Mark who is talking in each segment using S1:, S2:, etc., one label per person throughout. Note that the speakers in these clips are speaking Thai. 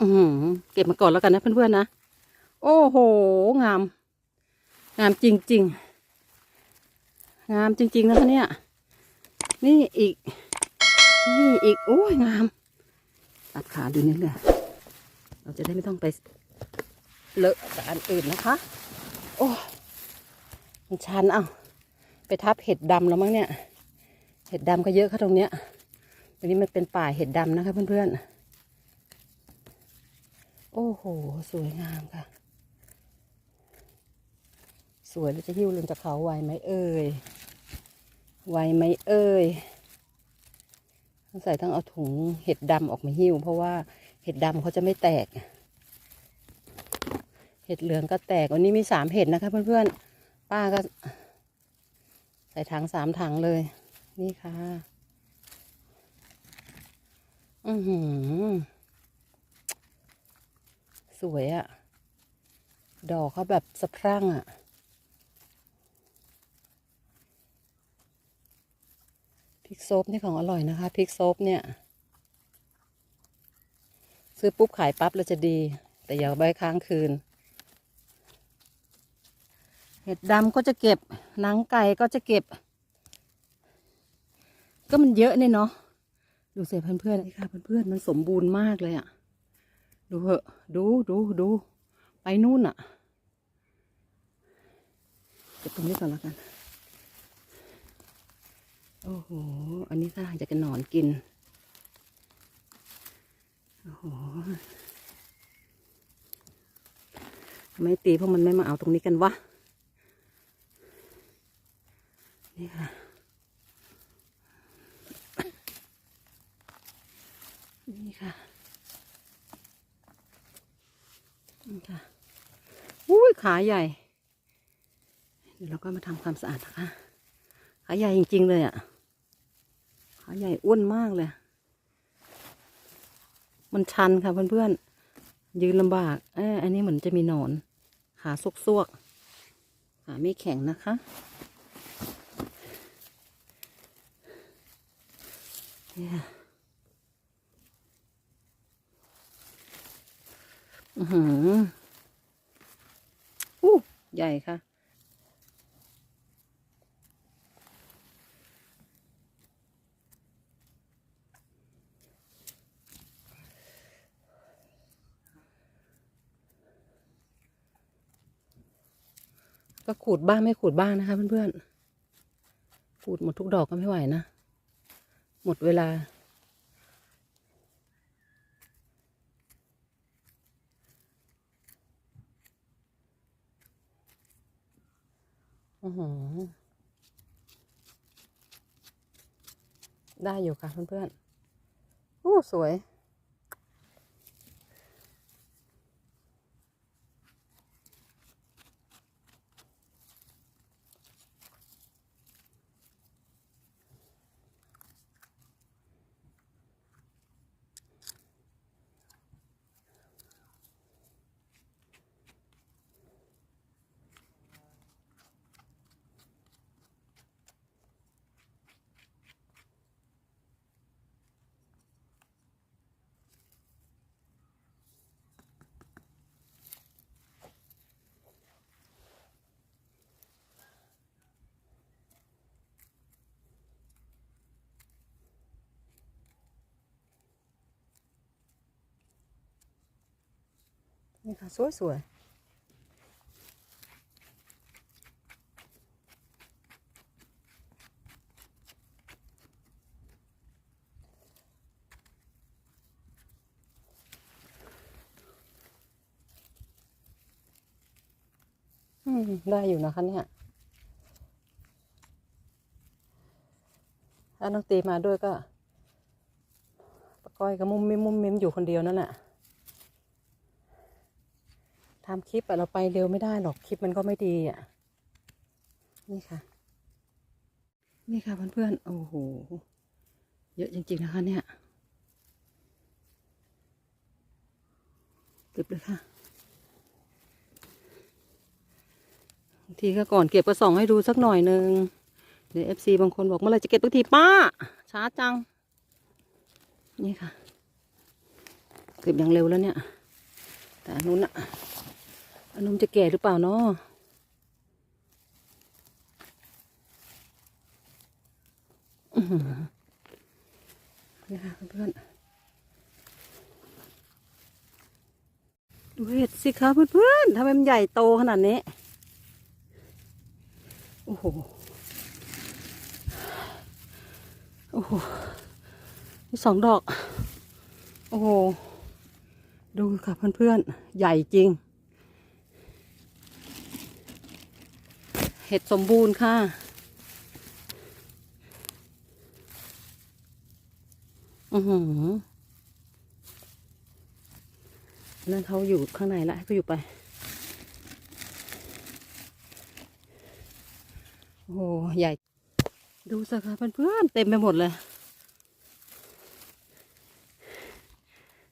S1: อืเก็บมาก่อนแล้วกันนะเพื่อนๆนะ โอ้โห งาม งามจริง ๆ งามจริง ๆ นะคะเนี่ย นี่อีก นี่อีก โอ้ยงาม ตัดขาดูนิดเลยเราจะได้ไม่ต้องไปเลอะกับอันอื่นนะคะ โอ้มันชันเอาไปทับเห็ดดำแล้วมั้งเนี่ย เห็ดดำก็เยอะค่ะตรงเนี้ยตรงนี้มันเป็นป่าเห็ดดำนะคะเพื่อนๆ โอ้โห สวยงามค่ะ สวยแล้วจะหิ้วลงจากเขาไวไหมเอ่ยไวไหมเอ่ยต้องใส่ต้องเอาถุงเห็ดดำออกมาหิ้ว เพราะว่าเห็ดดำเขาจะไม่แตก เห็ดเหลืองก็แตก วันนี้มีสามเห็ดนะคะ เพื่อนๆ ป้าก็ ใส่ถังสามถังเลย นี่ค่ะ อือหือ สวยอะดอกเขาแบบสะพรั่งอะพริกโซบนี่ของอร่อยนะคะพริกโซบเนี่ย ซื้อปุ๊บขายปั๊บแล้วจะดี แต่อย่าไว้ค้างคืน เห็ดดำก็จะเก็บหนังไก่ก็จะเก็บ ก็มันเยอะเนี่ยเนาะดูเสียเพื่อนๆนี่ค่ะเพื่อนๆมันสมบูรณ์มากเลยอะ ดูเหอะ ดูดูดู ไปนู่นอะเก็บตรงนี้ก่อนแล้วกัน โอ้โห อันนี้ถ้าจะกันหนอนกิน โอ้โหทำไมตีพวกมันไม่มาเอาตรงนี้กันวะ นี่ค่ะนี่ค่ะ นี่ค่ะอุ้ยขาใหญ่ เดี๋ยวเราก็มาทำความสะอาดนะคะ ขาใหญ่จริง ๆ เลยอะ่ะ ขาใหญ่อ้วนมากเลย มันชันค่ะเพื่อนๆ ยืนลำบากเอออันนี้เหมือนจะมีหนอน ขาซวกๆขาไม่แข็งนะคะเนี่ย อือหืออู้ใหญ่ค่ะ ก็ขูดบ้างไม่ขูดบ้างนะคะเพื่อนๆขูดหมดทุกดอกก็ไม่ไหวนะ หมดเวลา อือหือ ได้อยู่ค่ะเพื่อนๆอู้สวย นี่ค่ะ สวยสวยได้อยู่นะคะเนี่ยถ้าน้องตีมาด้วยก็ปะก้อยก็มุมมิมมุมมิมอยู่คนเดียวนั่นแหละ ทำคลิปอะเราไปเร็วไม่ได้หรอกคลิปมันก็ไม่ดีอะนี่ค่ะ นี่ค่ะเพื่อนๆโอ้โหเยอะจริงๆนะคะเนี่ยเก็บเลยค่ะบางทีก็ก่อนเก็บก็ส่องให้ดูสักหน่อยนึงเดี๋ยวเอฟซีบางคนบอกเมื่อไหรจะเก็บบางทีป้า ช้าจัง นี่ค่ะ เก็บอย่างเร็วแล้วเนี่ย แต่นู้นอะ นมจะแก่หรือเปล่าเนาะนี่ค่ะเพื่อนดูเห็ดสิคะเพื่อนๆทำไมมันใหญ่โตขนาดนี้ โอ้โห โอ้โหมีสองดอก โอ้โห ดูค่ะเพื่อนๆ ใหญ่จริง เห็ดสมบูรณ์ค่ะ อือหือนั่นเขาอยู่ข้างในละให้เขาอยู่ไป โอ้โหใหญ่ ดูสิคะเพื่อนๆเต็มไปหมดเลย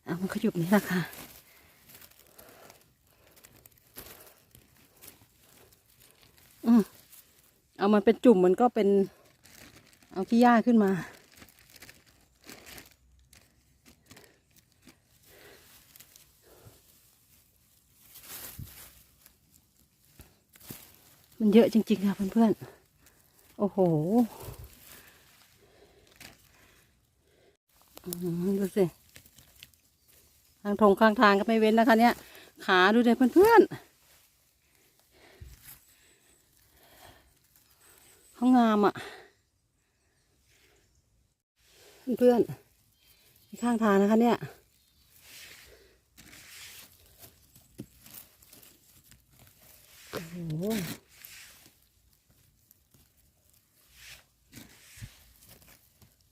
S1: เอามันขยุบนี่ละค่ะ อืม เอามันเป็นจุ่มมันก็เป็น เอาขี้หญ้าขึ้นมา มันเยอะจริง ๆ ค่ะเพื่อนๆ โอ้โหดูสิ ทางทงข้างทางก็ไม่เว้นนะคะเนี่ย ขาดูเด็เพื่อนๆเขางามอะ่ะ เพื่อนๆข้างทางนะคะเนี่ยโอ้โห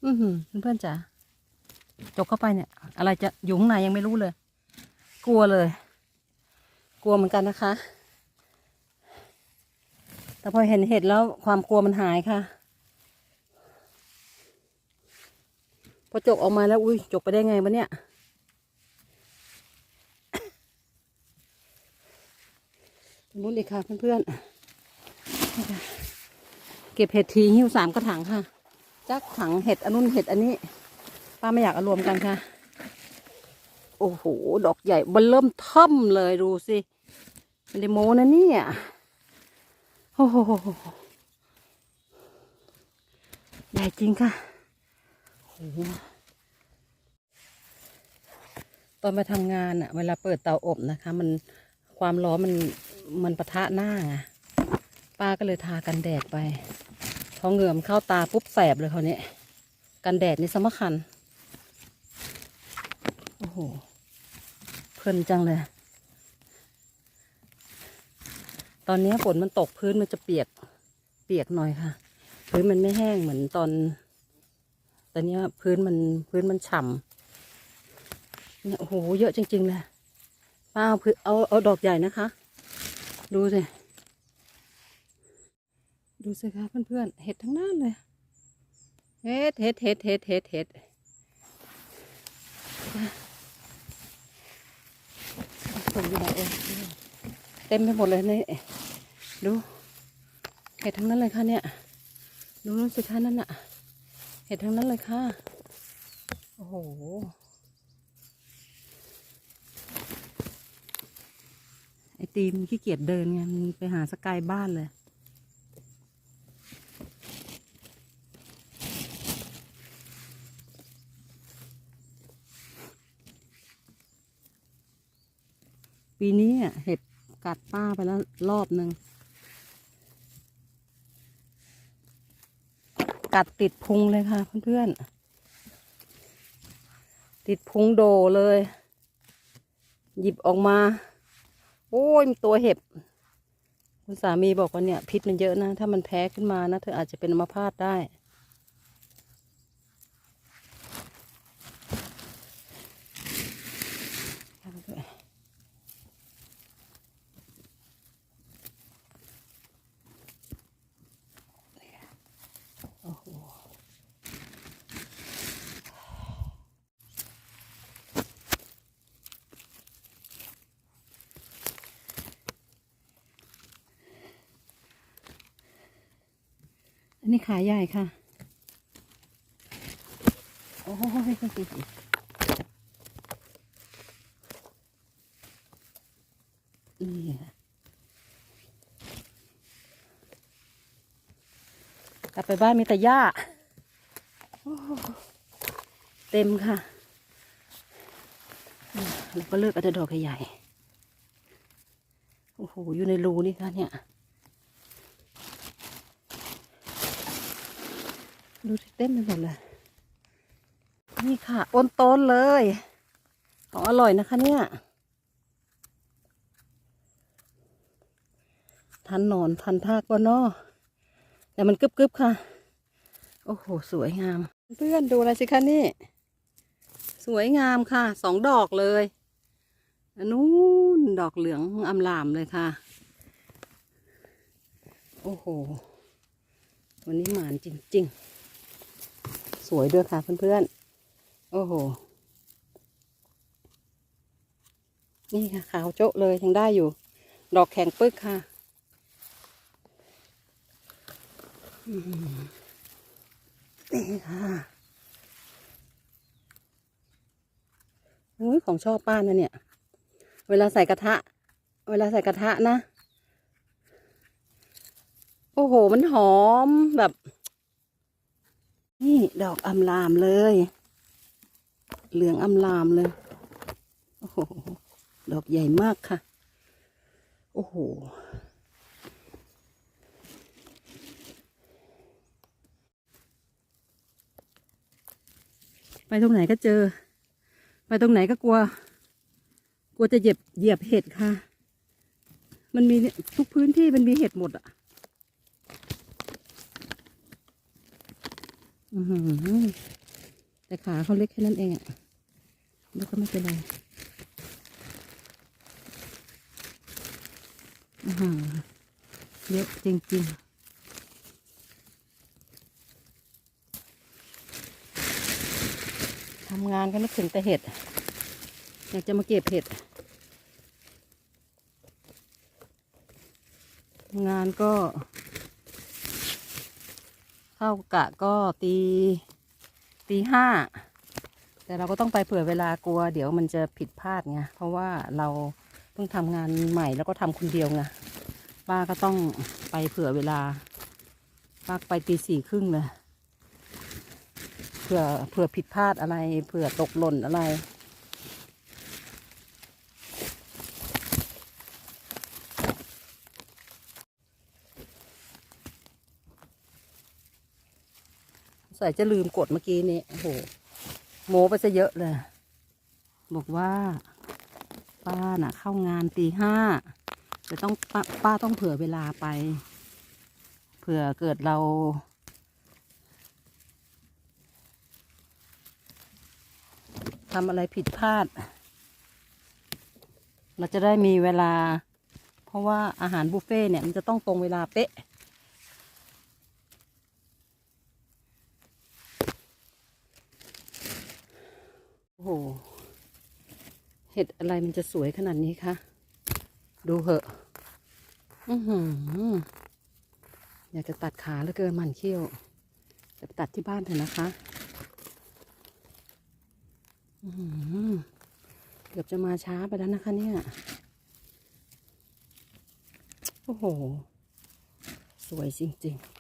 S1: อือหือเพื่อนๆจ๋าจกเข้าไปเนี่ย อะไรจะอยู่ข้างในยังไม่รู้เลย กลัวเลย กลัวเหมือนกันนะคะ แต่พอเห็นเห็ดแล้วความกลัวมันหายค่ะ พอจกออกมาแล้วอุ้ยจกไปได้ไงวะเนี่ย มุ้นอีกค่ะเพื่อนๆเก็บเห็ดทีหิ้วสามกระถางค่ะ จักถังเห็ดอันนู้นเห็ดอันนี้ ป้าไม่อยากเอารวมกันค่ะ โอ้โห ดอกใหญ่เบนเริ่มท่อมเลยดูสิไม่ได้โมนะเนี่ยโอ้โหใหญ่จริงค่ะ ตอนมาทำงานอะเวลาเปิดเตาอบนะคะ มันความร้อนมันมันปะทะหน้าไงป้าก็เลยทากันแดดไป พอเหงื่อมเข้าตาปุ๊บแสบเลยเขาวนี้กันแดดนี่สำคัญ โอ้โห เพลินจังเลย ตอนนี้ฝนมันตกพื้นมันจะเปียก เปียกหน่อยค่ะ พื้นมันไม่แห้งเหมือนตอน ตอนนี้พื้นมันพื้นมันฉ่ำเนี่ยโอ้โหเยอะจริงๆเลยป้าเอาพื้นเอาเอาดอกใหญ่นะคะ ดูสิดูสิคะเพื่อนๆเห็ดทั้งนั้นเลยเห็ดเห็ดเห็ดเห็ดเห็ดเห็ดส่งอยู่ไหนเองเต็มไปหมดเลยนี่ดูเห็ดทั้งนั้นเลยค่ะเนี่ยดูนู่นสิคะนั่นน่ะ เห็ดทั้งนั้นเลยค่ะ โอ้โห ไอตีมขี้เกียจเดินไงมันไปหาสกายบ้านเลย ปีนี้อะเห็ดกัดป้าไปแล้วรอบหนึ่ง กัดติดพุงเลยค่ะเพื่อนๆ ติดพุงโดเลย หยิบออกมา โอ้ยมีตัวเห็บ คุณสามีบอกว่าเนี่ย พิษมันเยอะนะ ถ้ามันแพ้ขึ้นมานะ เธออาจจะเป็นอัมพาตได้ อันนี้ขาใหญ่ค่ะ โอ้โหกลับไปบ้านมีแต่หญ้าเต็มค่ะแล้วก็เลือกเอาแต่ดอกใหญ่ โอ้โห อยู่ในรูนี่ค่ะเนี่ย เต็มไปหมดเลย นี่ค่ะอ้นต้นเลย ของอร่อยนะคะเนี่ยทันหนอนทันทากก็นอแต่มันกึบๆค่ะ โอ้โห สวยงาม เพื่อนดูอะไรสิคะนี่ สวยงามค่ะ สองดอกเลยอันนู้นดอกเหลืองอำลามเลยค่ะ โอ้โห วันนี้หมานจริง ๆ วยด้วยค่ะเพื่อนๆ โอ้โห นี่ค่ะ ขาวโจ๊ะเลยยังได้อยู่ ดอกแข็งปึ๊กค่ะ นี่ค่ะอุ้ยของชอบป้านะเนี่ย เวลาใส่กระทะ เวลาใส่กระทะนะ โอ้โห มันหอมแบบ นี่ดอกอำลามเลย เหลืองอำลามเลย โอ้โห ดอกใหญ่มากค่ะ โอ้โห ไปตรงไหนก็เจอ ไปตรงไหนก็กลัว กลัวจะเหยียบเหยียบเห็ดค่ะ มันมีทุกพื้นที่มันมีเห็ดหมดอะ อือหือ แต่ขาเขาเล็กแค่นั้นเองอะแล้วก็ไม่เป็นไรอือหือเยอะจริงๆทำงานก็นึกถึงแต่เห็ด อยากจะมาเก็บเห็ด งานก็ เข้ากะก็ตีตีห้า แต่เราก็ต้องไปเผื่อเวลากลัว เดี๋ยวมันจะผิดพลาดไงเพราะว่าเราเพิ่งทำงานใหม่แล้วก็ทำคนเดียวไงป้าก็ต้องไปเผื่อเวลาป้าไปตีสี่ครึ่งเลยเผื่อเผื่อผิดพลาดอะไร เผื่อตกหล่นอะไร ใส่จะลืมกดเมื่อกี้นี้โอ้โหโมไปซะเยอะเลย บอกว่า ป้าน่ะ เข้างานตีห้าจะต้องป้าป้าต้องเผื่อเวลาไป เผื่อเกิดเรา ทำอะไรผิดพลาด เราจะได้มีเวลา เพราะว่าอาหารบุฟเฟ่เนี่ย มันจะต้องตรงเวลาเป๊ะ โอ้โห เห็ดอะไรมันจะสวยขนาดนี้คะ ดูเหอะ อือหืออยากจะตัดขาเหลือเกินมันเขี้ยว จะตัดที่บ้านเถอะนะคะ อือเกือบจะมาช้าไปแล้วนะคะเนี่ย โอ้โห สวยจริง ๆ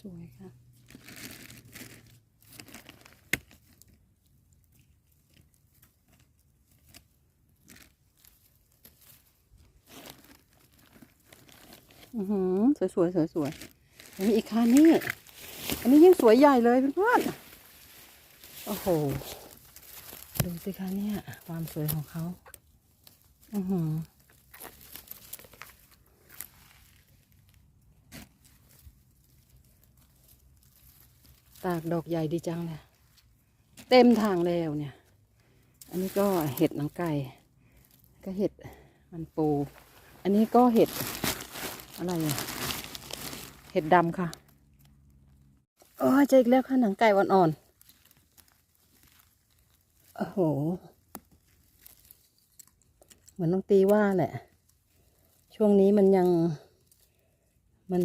S1: สวยค่ะอือหือสวยสวยสวยสวยๆอันนี้อีกค่ะนี่ อันนี้ยิ่งสวยใหญ่เลยเพื่อนๆโอ้โห ดูสิคะเนี่ย ความสวยของเขา อือหือากดอกใหญ่ดีจังเลยเต็มทางแล้วเนี่ย อันนี้ก็เห็ดหนังไก่ ก็เห็ดมันปู อันนี้ก็เห็ดอะไรเห็ดดำค่ะโอ้ยเจออีกแล้วค่ะหนังไก่อ่อนๆโอ้โห เหมือนน้องตีว่าแหละ ช่วงนี้มันยังมัน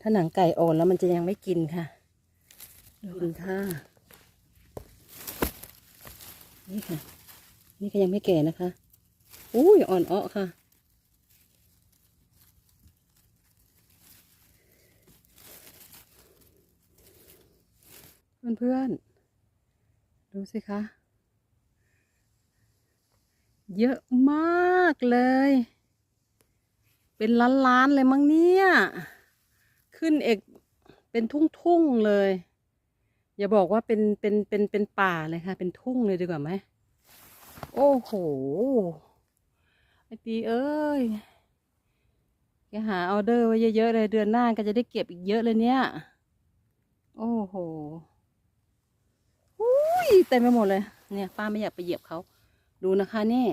S1: ถ้าหนังไก่อ่อนแล้วมันจะยังไม่กินค่ะ ดูค่ะ นี่ค่ะ นี่ก็ยังไม่แก่นะคะ อุ้ยอ่อนอ้อค่ะ เพื่อนๆ ดูสิคะ เยอะมากเลย เป็นล้านๆเลยมั้งเนี่ย ขึ้นเอกเป็นทุ่งๆเลย อย่าบอกว่าเป็นเป็นเป็นเป็นป่าเลยค่ะ เป็นทุ่งเลยดีกว่าไหม โอ้โห ไอตีเอ้ยแกหาออเดอร์ไว้เยอะๆเลยเดือนหน้าก็จะได้เก็บอีกเยอะเลยเนี่ย โอ้โหอุ้ยเต็มไปหมดเลย เนี่ย ป้าไม่อยากไปเหยียบเขา ดูนะคะนี่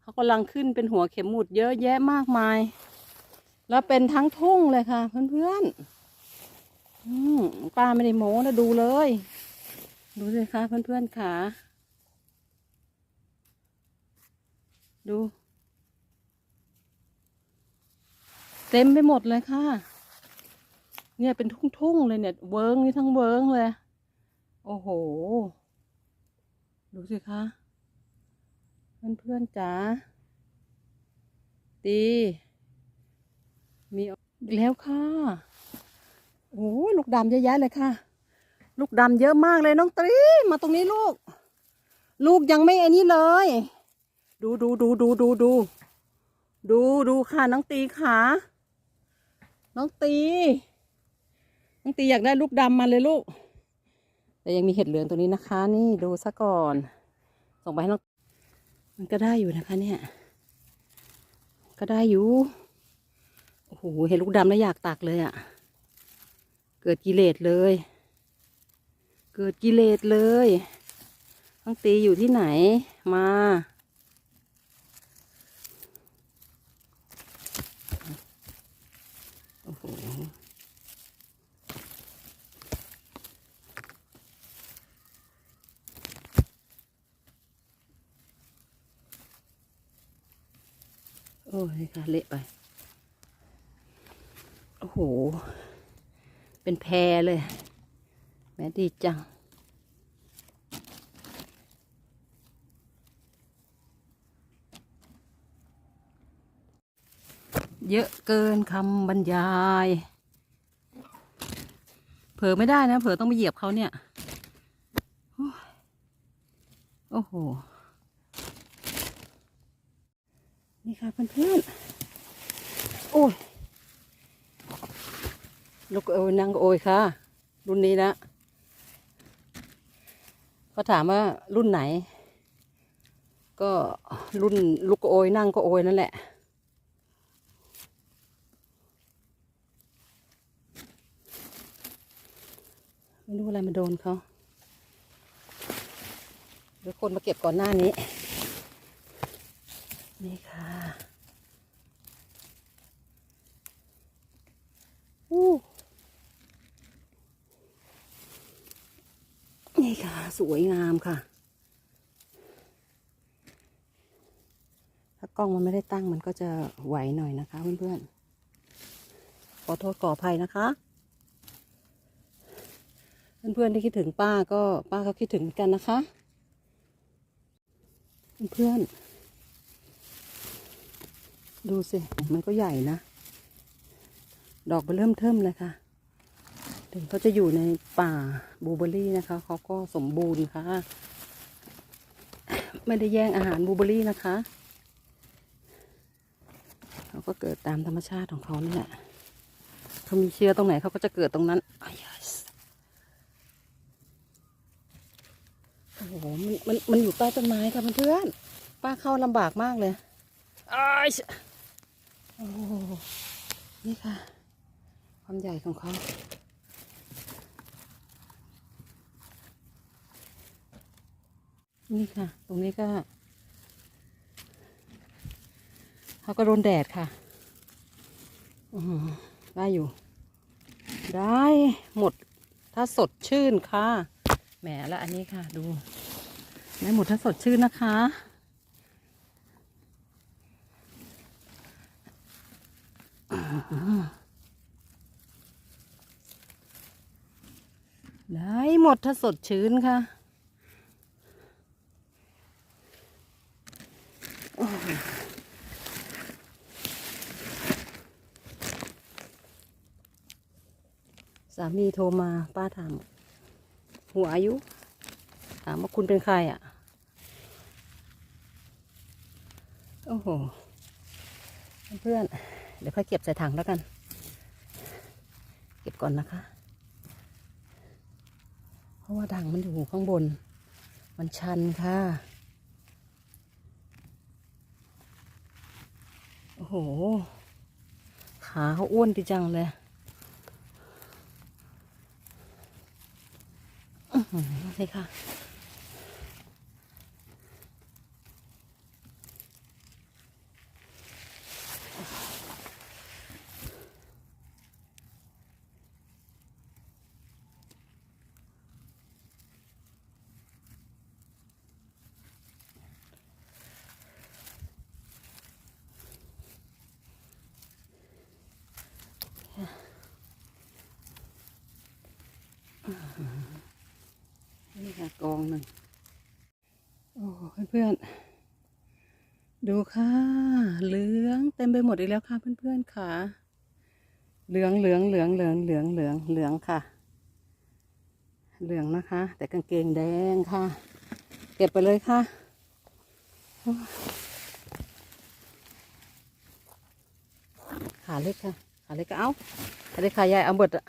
S1: เขากำลังขึ้นเป็นหัวเข็มหมุดเยอะแยะมากมาย แล้วเป็นทั้งทุ่งเลยค่ะ เพื่อนๆ อืมป้าไม่ได้โม้นะดูเลย ดูสิคะเพื่อนๆค่ะ ดู เต็มไปหมดเลยค่ะ เนี่ยเป็นทุ่งๆเลยเนี่ย เวิร์งนี่ทั้งเวิร์งเลย โอ้โห ดูสิคะเพื่อนๆจ๋าตีมีแล้วค่ะ โอ้ยลูกดำเยอะแยะเลยค่ะ ลูกดำเยอะมากเลยน้องตรีมาตรงนี้ลูก ลูกยังไม่ไอ้นี้เลย ดูดูดูดูดูดู ดูดูค่ะน้องตีค่ะน้องตีน้องตีอยากได้ลูกดำมาเลยลูก แต่ยังมีเห็ดเหลืองตัวนี้นะคะ นี่ดูซะก่อน ส่งไปให้น้องมันก็ได้อยู่นะคะเนี่ย ก็ได้อยู่โอ้โหเห็นลูกดำแล้วอยากตักเลยอะ่ะ เกิดกิเลสเลย เกิดกิเลสเลยต้องตีอยู่ที่ไหนมาโอ้โหโอ้ยค่ะเละไป โอ้โห เป็นแพรเลย แม่ดีจัง เยอะเกินคำบรรยาย เผลอไม่ได้นะ เผลอต้องไปเหยียบเขาเนี่ย โอ้โอ้โหนี่ค่ะเพื่อนๆ โอ้ย ลูกโอยนางโอยค่ะ รุ่นนี้นะเขาถามว่ารุ่นไหน ก็รุ่นลูกโอยนั่งก็โอยนั่นแหละ ไม่รู้อะไรมาโดนเขาเดี๋ยวคนมาเก็บก่อนหน้านี้ นี่ค่ะอู้ นี่ค่ะ สวยงามค่ะ ถ้ากล้องมันไม่ได้ตั้งมันก็จะไหวหน่อยนะคะเพื่อนๆ ขอโทษขออภัยนะคะ เพื่อนๆที่คิดถึงป้าก็ป้าก็คิดถึงกันนะคะ เพื่อนๆ ดูสิ มันก็ใหญ่นะ ดอกไปเริ่มเทิมเลยค่ะ ถึงเขาจะอยู่ในป่า บลูเบอรี่นะคะเขาก็สมบูรณ์ค่ะ ไม่ได้แย่งอาหารบลูเบอรี่นะคะเขาก็เกิดตามธรรมชาติของเขานี่แหละเขามีเชื้อตรงไหนเขาก็จะเกิดตรงนั้นอ้ยโอ้โหมันมันมันอยู่ใต้ต้นไม้ค่ะเพื่อนป้าเข้าลำบากมากเลยอ้ายโอ้โหนี่ค่ะ ความใหญ่ของเขา นี่ค่ะ ตรงนี้ก็เขาก็โดนแดดค่ะอืมได้อยู่ ได้หมดถ้าสดชื่นค่ะ แหมแล้วอันนี้ค่ะดูได้หมดถ้าสดชื่นนะคะ ได้หมดถ้าสดชื้นค่ะ สามีโทรมาป้าถามหัวอายุถามว่าคุณเป็นใครอะ โอ้โห เพื่อนเดี๋ยวค่อยเก็บใส่ถังแล้วกัน เก็บก่อนนะคะ เพราะว่าถังมันอยู่ข้างบน มันชันค่ะ โอ้โห ขาเขาอ้วนดีจังเลย อื้อหือนี่ค่ะนี่ค่ะก องหนึ่งโอ้เพื่อนๆดูค่ะ เหลืองเต็มไปหมดอีกแล้วค่ะเพื่อนๆค่ะ เหลืองเหลืองเหลืองเหลืองเหลืองเหลืองเหลืองค่ะ เหลืองนะคะ แต่กางเกงแดงค่ะ เก็บไปเลยค่ะขาเล็กค่ะขาเล็กก็เอาขาเล็กขาใหญ่เอาเบิดอะ